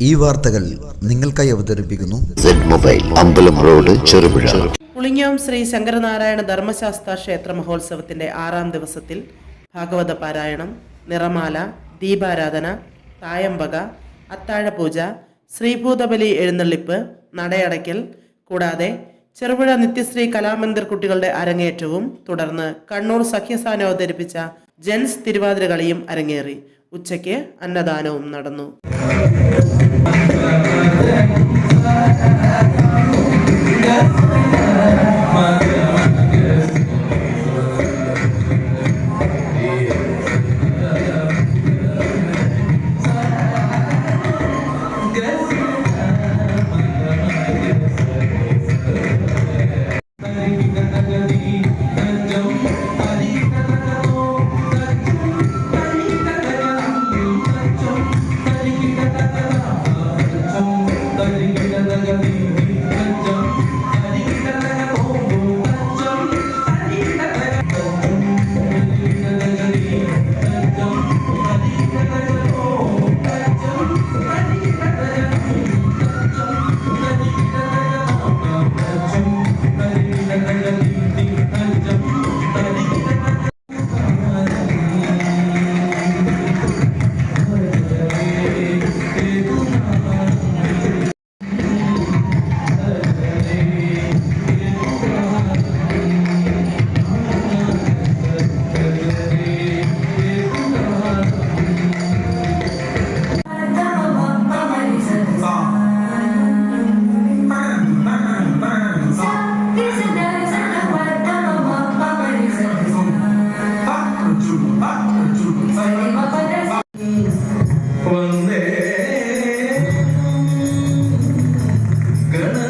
ഈ വാർത്തകൾ നിങ്ങൾക്കായി അവതരിപ്പിക്കുന്നു. പുളിഞ്ഞോം മൊബൈൽ അമ്പലം റോഡ് ചെറുപുഴ. പുളിങ്ങോം ശ്രീ ശങ്കരനാരായണ ധർമ്മശാസ്ത്ര ക്ഷേത്ര മഹോത്സവത്തിന്റെ ആറാം ദിവസത്തിൽ ഭാഗവത പാരായണം നിറമാല ദീപാരാധന തായമ്പക അത്താഴപൂജ ശ്രീഭൂതബലി എഴുന്നള്ളിപ്പ് നടയടയ്ക്കൽ കൂടാതെ ചെറുപുഴ നിത്യശ്രീ കലാമന്ദിർ കുട്ടികളുടെ അരങ്ങേറ്റവും തുടർന്ന് കണ്ണൂർ സഖ്യസാനം അവതരിപ്പിച്ച ജെൻസ് തിരുവാതിരകളിയും അരങ്ങേറി. ഉച്ചയ്ക്ക് അന്നദാനവും നടന്നു. 그는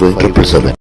triple seven